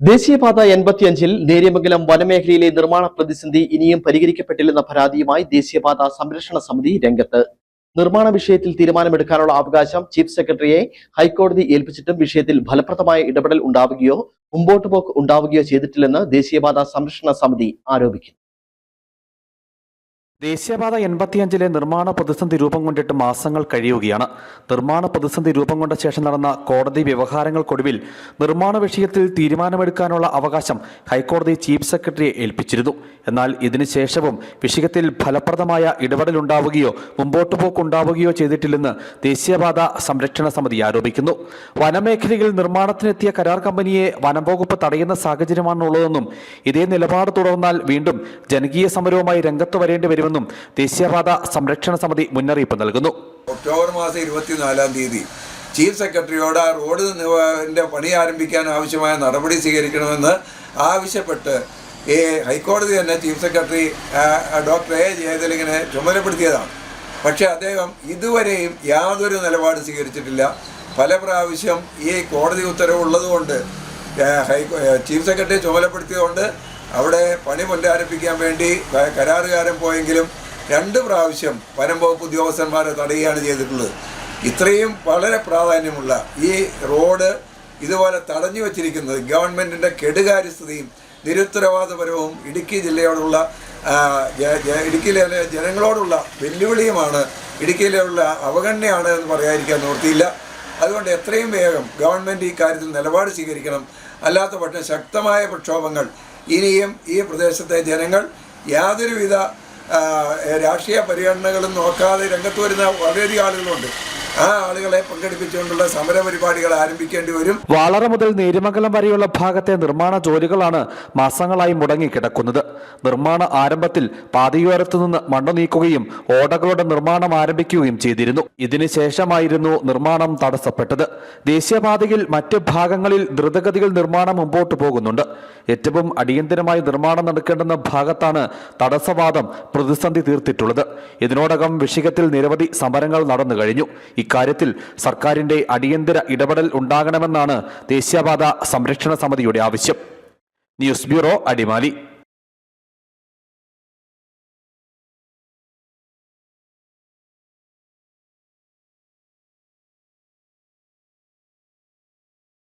ദേശീയപാത എൺപത്തിയഞ്ചിൽ നേര്യമംഗലം വനമേഖലയിലെ നിർമ്മാണ പ്രതിസന്ധി ഇനിയും പരിഹരിക്കപ്പെട്ടില്ലെന്ന പരാതിയുമായി ദേശീയപാത സംരക്ഷണ സമിതി രംഗത്ത്. നിർമ്മാണ വിഷയത്തിൽ തീരുമാനമെടുക്കാനുള്ള അവകാശം ചീഫ് സെക്രട്ടറിയെ ഹൈക്കോടതി ഏൽപ്പിച്ചിട്ടും വിഷയത്തിൽ ഫലപ്രദമായ ഇടപെടൽ ഉണ്ടാവുകയോ മുമ്പോട്ട് പോക്ക് ഉണ്ടാവുകയോ ചെയ്തിട്ടില്ലെന്ന് ദേശീയപാത സംരക്ഷണ സമിതി ആരോപിക്കുന്നു. ദേശീയപാത എൺപത്തിയഞ്ചിലെ നിർമ്മാണ പ്രതിസന്ധി രൂപം കൊണ്ടിട്ട് മാസങ്ങൾ കഴിയുകയാണ്. നിർമ്മാണ പ്രതിസന്ധി രൂപം കൊണ്ട ശേഷം നടന്ന കോടതി വ്യവഹാരങ്ങൾക്കൊടുവിൽ നിർമ്മാണ വിഷയത്തിൽ തീരുമാനമെടുക്കാനുള്ള അവകാശം ഹൈക്കോടതി ചീഫ് സെക്രട്ടറിയെ ഏൽപ്പിച്ചിരുന്നു. എന്നാൽ ഇതിനുശേഷവും വിഷയത്തിൽ ഫലപ്രദമായ ഇടപെടലുണ്ടാവുകയോ മുമ്പോട്ടു പോക്കുണ്ടാവുകയോ ചെയ്തിട്ടില്ലെന്ന് ദേശീയപാത സംരക്ഷണ സമിതി ആരോപിക്കുന്നു. വനമേഖലയിൽ നിർമ്മാണത്തിനെത്തിയ കരാർ കമ്പനിയെ വനം വകുപ്പ് തടയുന്ന സാഹചര്യമാണുള്ളതെന്നും ഇതേ നിലപാട് തുടർന്നാൽ വീണ്ടും ജനകീയ സമരവുമായി രംഗത്ത് വരേണ്ടി വരുമെന്നും ദേശീയപാത സംരക്ഷണ സമിതി മുന്നറിയിപ്പ് നൽകുന്നു. ഒക്ടോബർ മാസം ഇരുപത്തിനാലാം തീയതി ചീഫ് സെക്രട്ടറിയോട് ആ റോഡ് നിവ- പണി ആരംഭിക്കാൻ ആവശ്യമായ നടപടി സ്വീകരിക്കണമെന്ന് ആവശ്യപ്പെട്ട് ഈ ഹൈക്കോടതി തന്നെ ചീഫ് സെക്രട്ടറി ഡോക്ടർ എ. ജയതിലിങ്ങനെ ചുമതലപ്പെടുത്തിയതാണ്. പക്ഷേ അദ്ദേഹം ഇതുവരെയും യാതൊരു നിലപാട് സ്വീകരിച്ചിട്ടില്ല. പല പ്രാവശ്യം ഈ കോടതി ഉത്തരവുള്ളതുകൊണ്ട് ഹൈക്കോ ചീഫ് സെക്രട്ടറി ചുമതലപ്പെടുത്തിയതുകൊണ്ട് അവിടെ പണി പുനരാരംഭിക്കാൻ വേണ്ടി കരാറുകാരൻ പോയെങ്കിലും രണ്ട് പ്രാവശ്യം വനം വകുപ്പ് ഉദ്യോഗസ്ഥന്മാരെ തടയുകയാണ് ചെയ്തിട്ടുള്ളത്. ഇത്രയും വളരെ പ്രാധാന്യമുള്ള ഈ റോഡ് ഇതുപോലെ തടഞ്ഞു വച്ചിരിക്കുന്നത് ഗവൺമെന്റിന്റെ കെടുകാര്യസ്ഥതയും നിരുത്തരവാദപരവും ഇടുക്കി ജില്ലയോടുള്ള ഇടുക്കിയിലെ ജനങ്ങളോടുള്ള വെല്ലുവിളിയുമാണ് ഇടുക്കിയിലുള്ള അവഗണനയാണ് എന്ന് പറയാതിരിക്കാൻ നിവൃത്തിയില്ല. അതുകൊണ്ട് എത്രയും വേഗം ഗവൺമെന്റ് ഈ കാര്യത്തിൽ നിലപാട് സ്വീകരിക്കണം. അല്ലാത്ത പക്ഷം ശക്തമായ പ്രക്ഷോഭങ്ങൾ ഇനിയും ഈ പ്രദേശത്തെ ജനങ്ങൾ യാതൊരുവിധ രാഷ്ട്രീയ പരിഗണനകളും നോക്കാതെ രംഗത്ത് വരുന്ന വളരെയധികം ആളുകളുണ്ട്. ആളുകളെ പങ്കെടുപ്പിച്ചുകൊണ്ടുള്ള സമര പരിപാടികൾ ആരംഭിക്കേണ്ടി വരും. മുതൽ നേരിമംഗലം വരെയുള്ള ഭാഗത്തെ നിർമ്മാണ ജോലികളാണ് മാസങ്ങളായി മുടങ്ങിക്കിടക്കുന്നത്. നിർമ്മാണ ആരംഭത്തിൽ പാതയോരത്തു നിന്ന് മണ്ണ് നീക്കുകയും ഓടകളുടെ നിർമ്മാണം ആരംഭിക്കുകയും ചെയ്തിരുന്നു. ഇതിനുശേഷമായിരുന്നു നിർമ്മാണം തടസ്സപ്പെട്ടത്. ദേശീയപാതയിൽ മറ്റ് ഭാഗങ്ങളിൽ ദ്രുതഗതിയിൽ നിർമ്മാണം മുമ്പോട്ട് പോകുന്നുണ്ട്. ഏറ്റവും അടിയന്തരമായി നിർമ്മാണം നടക്കേണ്ടുന്ന ഭാഗത്താണ് തടസ്സവാദം പ്രതിസന്ധി തീർത്തിട്ടുള്ളത്. ഇതിനോടകം വിഷയത്തിൽ നിരവധി സമരങ്ങൾ നടന്നു കഴിഞ്ഞു ഇക്കാര്യത്തിൽ സർക്കാരിന്റെ അടിയന്തര ഇടപെടൽ ഉണ്ടാകണമെന്നാണ് ദേശീയപാത സംരക്ഷണ സമിതിയുടെ ആവശ്യം. News bureau Adimali.